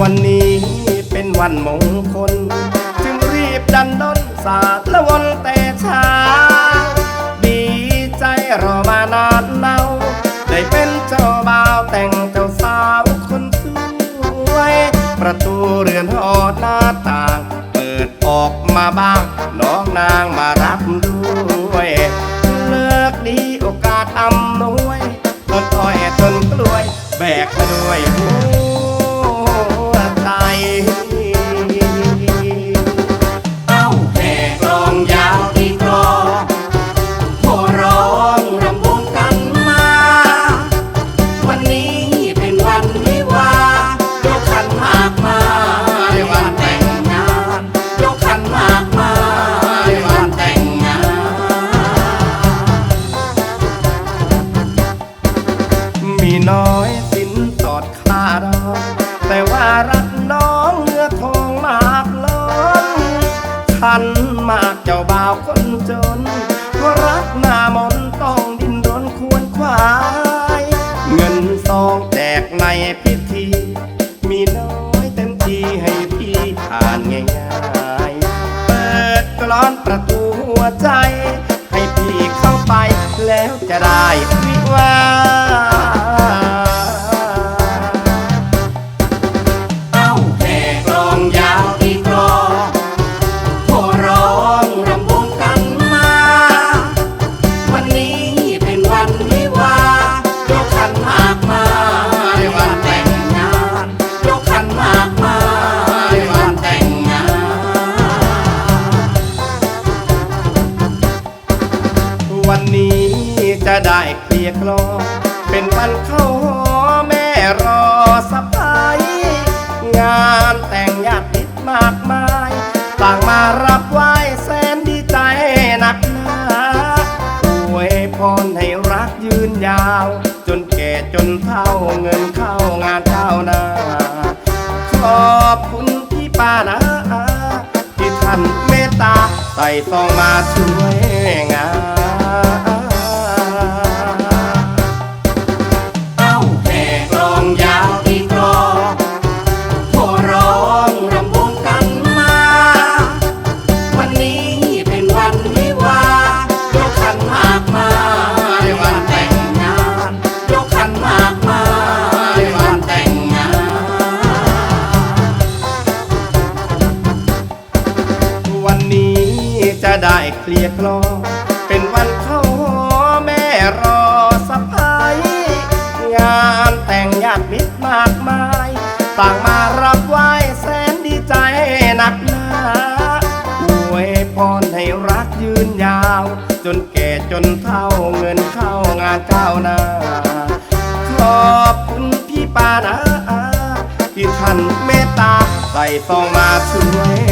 วันนี้เป็นวันมงคล จึงรีบดันดนสาดละวนแต่เช้าดีใจรอมานานเนาได้เป็นเจ้าบ่าวแต่งเจ้าสาวคนสวย ประตูเรือนหอหน้าต่าง เปิดออกมาบ้าง น้องนางมารับด้วยเลิกดีโอกาสอำนวยต้นอ้อยต้นกล้วย แบกมาด้วยหัวารักน้องเนื้อทองมากล้นขันมากเจ้าบ่าวคนจนเพราะรักหน้ามนต้องดิ้นรนควรควาย เงินซองแจกในพิธี มีน้อยเต็มที่ให้พี่ผ่านง่ายๆ เปิดกลอนประตูหัวใจ ให้พี่เข้าไปแล้วจะได้วิวา วันนี้จะได้เคลียร์คลอ เป็นวันเข้าหอแม่รอสะพายงานแต่งญาติมิตรมากมาย ต่างมารับไหว้แสนดีใจหนักหนาอวยพรให้รักยืนยาว จนแก่จนเฒ่าเงินเข้างานเข้านาขอบคุณพี่ป้านะที่ท่านเมตตาใส่ซองมาช่วยงาน เคลียร์คลอ เป็นวันเข้าหอแม่รอสะพายงานแต่งญาติมิตรมากมาย ต่างมารับไหว้แสนดีใจหนักหนาอวยพรให้รักยืนยาว จนแก่จนเฒ่าเงินเข้างานก้าวหน้า ขอบคุณพี่ปานะที่ท่านเมตตาใส่ซองมาช่วย